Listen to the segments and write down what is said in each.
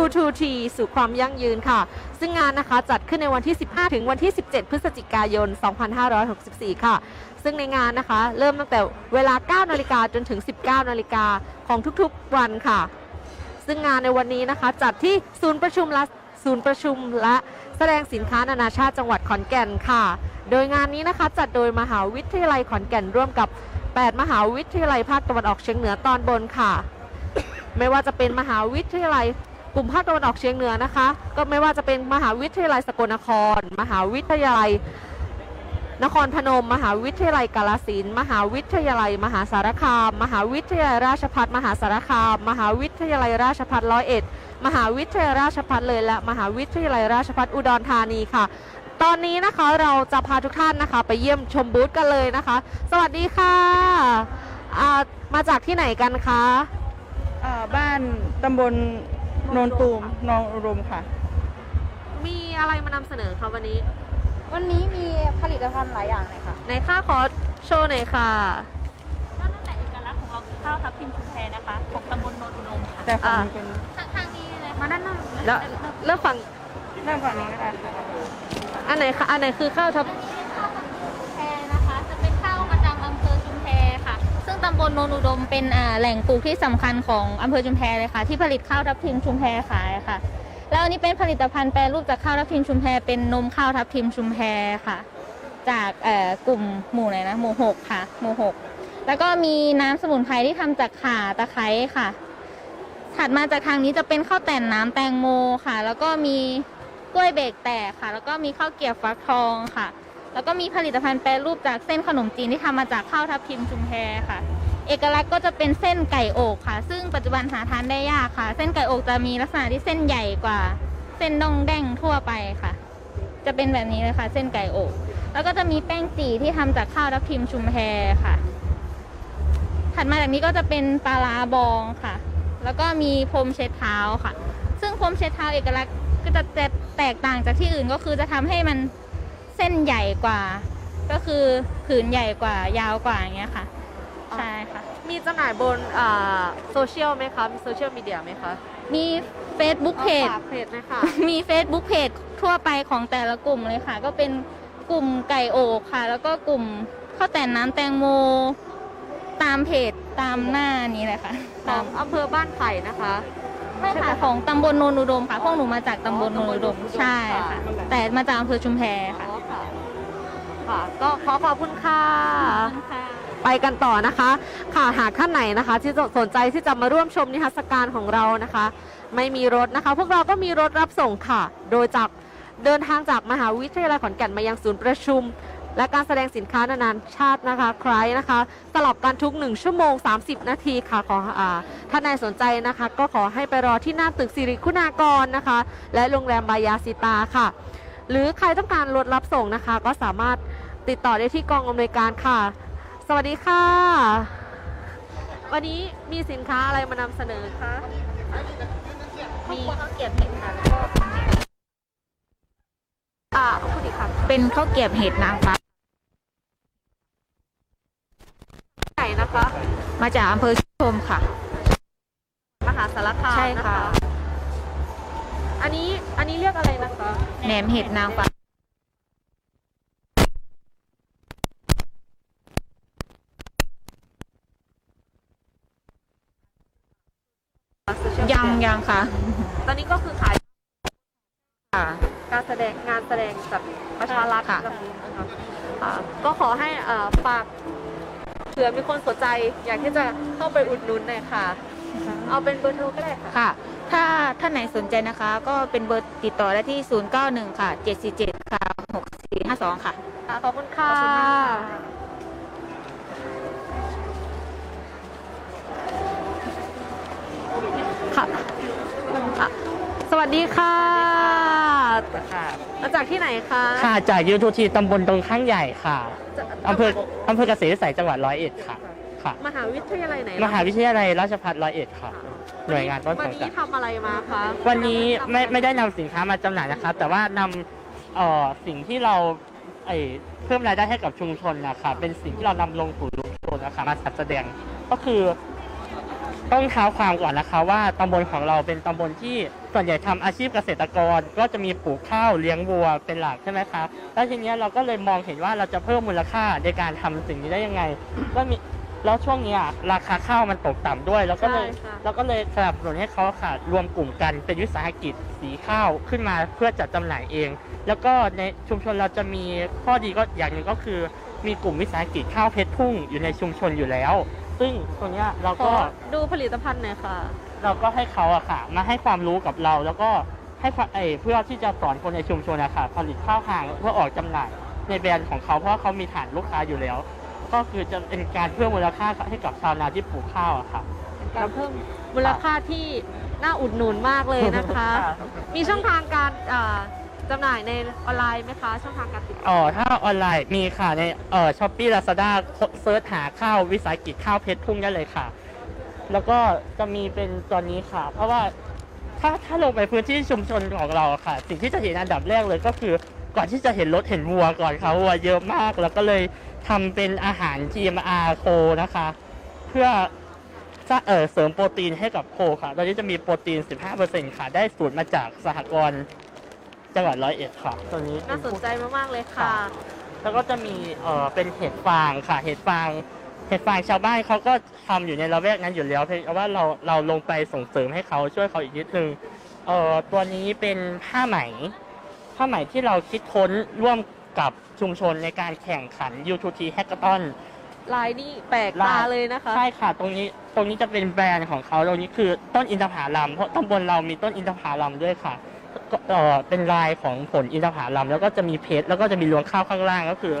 U2T สู่ความยั่งยืนค่ะ ซึ่งงานนะคะจัดขึ้นในวันที่ 15 ถึงวันที่ 17 พฤศจิกายน 2564 ค่ะ ซึ่งในงานนะคะ เริ่มตั้งแต่เวลา 9 นาฬิกาจนถึง 19 นาฬิกาของทุกๆวันค่ะ ซึ่งงานในวันนี้นะคะ จัดที่ศูนย์ประชุมและศูนย์ประชุมและแสดงสินค้านานาชาติจังหวัดขอนแก่นค่ะ โดยงานนี้นะคะจัดโดยมหาวิทยาลัยขอนแก่นร่วมกับ 8 มหาวิทยาลัยภาคตะวันออกเฉียงเหนือตอนบนค่ะ ไม่ว่าจะเป็นมหาวิทยาลัย กลุ่มภาคตะวันออกเฉียงเหนือนะคะ ก็ไม่ว่าจะเป็นมหาวิทยาลัยสกลนคร มหาวิทยาลัย นครพนม มหาวิทยาลัยกาลสินมหาวิทยาลัย มหาสารคาม มหาวิทยาลัยราชภัฏมหาสารคาม มหาวิทยาลัยราชภัฏร้อยเอ็ดมหาวิทยาลัยราชภัฏเลยและมหาวิทยาลัยราชภัฏอุดรธานีค่ะ ตอนนี้นะคะเราจะพาทุกท่านนะคะ ไปเยี่ยมชมบูธกันเลยนะคะ สวัสดีค่ะมาจากที่ไหนกันคะบ้านตำบล นนตูมนองอุดมค่ะ มีอะไรมานำเสนอคะวันนี้วันนี้มีผลิตภัณฑ์หลายอย่างเลยค่ะ ไหนค่าขอโชว์หน่อยค่ะ ก็ตั้งแต่เอกลักษณ์ของเราคือข้าวทับทิมชุมแพนะคะ ของตำบลโนนอุดมค่ะแต่ฝั่งนี้เป็นทางนี้เลยมาด้านหน้าแล้วเลือกฝั่งเริ่มฝั่งนี้ก็ได้ค่ะอันไหนคะอันไหนคือข้าวทับ ตำบลโนนอุดมเป็นแหล่งปลูกที่สำคัญของอำเภอชุมแพเลยค่ะ ที่ผลิตข้าวทับทิมชุมแพขายค่ะ แล้วอันนี้เป็นผลิตภัณฑ์แปรรูปจากข้าวทับทิมชุมแพเป็นนมข้าวทับทิมชุมแพค่ะ จากกลุ่มหมู่ไหนนะหมู่หกค่ะ หมู่หกแล้วก็มีน้ำสมุนไพรที่ทำจากข่าตะไคร้ค่ะ ถัดมาจากทางนี้จะเป็นข้าวแต่นน้ำแตงโมค่ะ แล้วก็มีกล้วยเบรกแตกค่ะ แล้วก็มีข้าวเกี๊ยวฟักทองค่ะ แล้วก็มีผลิตภัณฑ์แปรรูปจากเส้นขนมจีนที่ทำมาจากข้าวทับทิมชุมแพค่ะ เอกลักษณ์ก็จะเป็นเส้นไก่อกค่ะ ซึ่งปัจจุบันหาทานได้ยากค่ะ เส้นไก่อกจะมีลักษณะที่เส้นใหญ่กว่า เส้นดองแดงทั่วไปค่ะ จะเป็นแบบนี้เลยค่ะ เส้นไก่อก แล้วก็จะมีแป้งจีที่ทำจากข้าวทับทิมชุมแพค่ะ ถัดมาจากนี้ก็จะเป็นปลาร้าบองค่ะ แล้วก็มีพรมเช็ดเท้าค่ะ ซึ่งพรมเช็ดเท้าเอกลักษณ์ก็จะแตกต่างจากที่อื่นก็คือจะทำให้มัน เส้นใหญ่กว่า ก็คือผืนใหญ่กว่ายาวกว่าอย่างเงี้ยค่ะ ใช่ค่ะ มีจำหน่ายบนอ่าโซเชียลไหมคะมีโซเชียลมีเดียไหมคะ มี Facebook เพจอาฝากเพจไหมคะมี Facebook เพจทั่วไปของแต่ละกลุ่มเลยค่ะ ก็เป็นกลุ่มไก่โอกค่ะ แล้วก็กลุ่มข้าวแต่นน้ำแตงโม ตามเพจตามหน้านี้เลยค่ะขอตางมอำเภอบ้านไผ่นะคะ ไม่ค่ะของตำบลโนนอุดมค่ะ พวกหนูมาจากตำบลโนนอุดมใช่ค่ะ แต่มาจากอำเภอชุมแพอ๋ค่ะอค่ะ ค่ะ ก็ขอขอบคุณค่ะค่ะ ไปกันต่อนะคะ ค่ะหากท่านไหนนะคะ ที่สนใจที่จะมาร่วมชมนิทรรศการของเรานะคะ ไม่มีรถนะคะ พวกเราก็มีรถรับส่งค่ะ โดยจากเดินทางจากมหาวิทยาลัยขอนแก่นมายังศูนย์ประชุม และการแสดงสินค้านานาชาตินะคะใครนะคะสลับกันทุก 1 ชั่วโมง 30 นาทีค่ะขออาท่านใดสนใจนะคะ ก็ขอให้ไปรอที่หน้าตึกสิริคุณากรนะคะ และโรงแรมบายาสิตาค่ะ หรือใครต้องการรถรับส่งนะคะ ก็สามารถ ติดต่อได้ที่กองอำนวยการค่ะ สวัสดีค่ะ วันนี้มีสินค้าอะไรมานำเสนอคะมีข้าวเกรียบเห็ดค่ะอ่าพูดอีกค่ะเป็นข้าวเกรียบเห็ดนางฟ้าไหนนะคะ มาจากอำเภอชมค่ะ มหาสารคามใช่นะค่ะคะอันนี้อันนี้เรียกอะไรนะคะ แหนมเห็ดนางฟ้า ยังยังค่ะ ตอนนี้ก็คือขายค่ะ การแสดงงานแสดงจากประชารัฐค่ะ แบบนี้นะคะอ่าก็ขอให้เอ่อฝากเผื่อมีคนสนใจ อยากที่จะเข้าไปอุดหนุนหน่อยค่ะ เอาเป็นเบอร์โทรก็ได้ค่ะ ค่ะ ถ้าท่านไหนสนใจนะคะ ก็เป็นเบอร์ติดต่อได้ที่ 091 ค่ะ 747 ค่ะ 6452 ค่ะ ค่ะขอบคุณค่ะขอบคุณมากค่ะ ดีค่ะค่ะ มาจากที่ไหนคะ ค่ะจากยูทูทีตำบลตรงข้างใหญ่ค่ะจะอำเภออำเภอเกษตรวิสัยจังหวัดร้อยเอ็ดค่ะ ค่ะ มหาวิทยาลัยไหนมหาวิทยาลัยราชภัฏร้อยเอ็ดค่ะ หน่วยงานต้นวัสันงกันี้ดทำอะไรมาคะ วันนี้ไม่ไม่ได้นำสินค้ามาจำหน่ายนะคะแต่ว่านำเอ่อสิ่งที่เราไอ้เพิ่มรายได้ให้กับชุมชนนะคะเป็นสิ่งที่เรานำลงสู่ชุมชนนะคะมาจัดแสดงก็คือ ต้องเท้าความก่อนนะคะว่าตำบลของเราเป็นตำบลที่ส่วนใหญ่ทำอาชีพเกษตรกร ก็จะมีปลูกข้าวเลี้ยงวัวเป็นหลักใช่ไหมคะแล้วทีเนี้ยเราก็เลยมองเห็นว่าเราจะเพิ่มมูลค่าในการทำสิ่งนี้ได้ยังไง ก็มีแล้วช่วงเนี้ยราคาข้าวมันตกต่ำด้วยแล้วก็เลยใช่ค่ะเราก็เลยสนับสนุนให้เขาค่ะรวมกลุ่มกันเป็นวิสาหกิจสีข้าวขึ้นมาเพื่อจัดจำหน่ายเอง แล้วก็ในชุมชนเราจะมีข้อดีก็อย่างหนึ่งก็คือ มีกลุ่มวิสาหกิจข้าวเพชรทุ่งอยู่ในชุมชนอยู่แล้ว ซึ่งตรงเนี้ยเราขอก็ ดูผลิตภัณฑ์หน่อยค่ะ เราก็ให้เขาอะค่ะ มาให้ความรู้กับเราแล้วก็ให้ความเออเพื่อที่จะสอนคนในชุมชนอะค่ะผลิตข้าวห่างเพื่อออกจำหน่ายในแบรนด์ของเขาเพราะว่าเขามีฐานลูกค้าอยู่แล้ว ก็คือจะเป็นการเพิ่มมูลค่าให้กับชาวนาที่ปลูกข้าวอะค่ะการเพิ่มมูลค่าที่น่าอุดหนุนมากเลยนะคะค่ะมีช่องทางการอ่า จำหน่ายในออนไลน์ไหมคะ ช่องทางการติดต่ออ๋อถ้าออนไลน์มีค่ะในเอ่อช้อปปี้ลาซาด้าเซิร์ชหาข้าววิสาหกิจข้าวเพชรทุ่งได้เลยค่ะ แล้วก็จะมีเป็นตอนนี้ค่ะ เพราะว่าถ้าถ้าลงไปพื้นที่ชุมชนของเราค่ะ สิ่งที่จะเห็นอันดับแรกเลยก็คือก่อนที่จะเห็นรถเห็นวัวก่อนค่ะวัวเยอะมากแล้วก็เลยทำเป็นอาหาร GMR โคนะคะ เพื่อจะเออเสริมโปรตีนให้กับโคค่ะ ตอนนี้จะมีโปรตีน 15%ค่ะ ได้สูตรมาจากสหกรณ์ จังหวัดร้อยเอ็ดค่ะ ตัวนี้เป็น่าสนใจมากๆเลยค่ะค่ะแล้วก็จะมีเออเป็นเห็ดฟางค่ะ เห็ดฟางเห็ดฟางชาวบ้านเขาก็ทำอยู่ในละแวกนั้นอยู่แล้วเพียงแต่ว่าเราเราลงไปส่งเสริมให้เขาช่วยเขาอีกนิดนึงเออตัวนี้เป็นผ้าไหม ผ้าไหมที่เราคิดค้นร่วมกับชุมชนในการแข่งขัน U2T Hackathon ลายนี่แปลกตาลายเลยนะคะ ใช่ค่ะ ตรงนี้ตรงนี้จะเป็นแบรนด์ของเขาตรงนี้คือต้นอินทผลัมเพราะตำบลเรามีต้นอินทผลัมด้วยค่ะก็ เออเป็นลายของผลอินทผลัมแล้วก็จะมีเพชรแล้วก็จะมีรวงข้าวข้างล่างก็คือ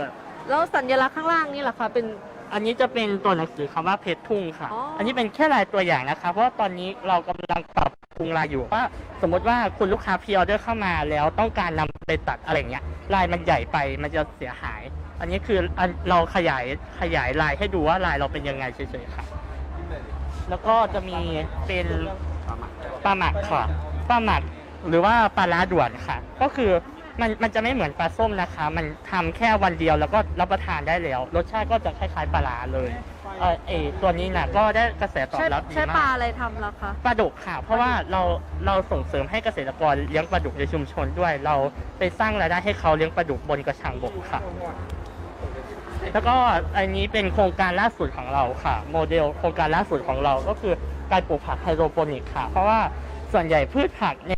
แล้วสัญลักษณ์ข้างล่างนี่แหละคะเป็น อันนี้จะเป็นตัวหนังสือคำว่าเพชรทุ่งค่ะ อ๋ออั อันนี้เป็นแค่ลายตัวอย่างนะคะ เพราะว่าตอนนี้เรากำลังปรับปรุงลายอยู่ว่าสมมติว่าคุณลูกค้าพรีออเดอร์เข้ามาแล้วต้องการนำไปตัดอะไรเงี้ยลายมันใหญ่ไปมันจะเสียหาย อันนี้คืออันเราขยายขยายลายให้ดูว่าลายเราเป็นยังไงเฉยๆค่ะ แล้วก็จะมีเป็นปลาหมักค่ะปลาหมัก หรือว่าปลาล้าด่วนค่ะ ก็คือมันมันจะไม่เหมือนปลาส้มนะคะ มันทำแค่วันเดียวแล้วก็รับประทานได้แล้ว รสชาติก็จะคล้ายๆปลาล้าเลยเออเออตัวนี้น่ะก็ได้กระแสตอบใช้รับดีใช้ปมาลาก อะไรทำล่ะคะ ปลาดุกค่ะ เพราะว่าเราเราส่งเสริมให้เกษตรกรเลี้ยงปลาดุกในชุมชนด้วย เราไปสร้างรายได้ให้เขาเลี้ยงปลาดุกบนกระชังบกค่ะ แล้วก็อันนี้เป็นโครงการล่าสุดของเราค่ะ โมเดลโครงการล่าสุดของเราก็คือการปลูกผักไฮโดรโปนิกค่ะ เพราะว่าส่วนใหญ่พืชผักใน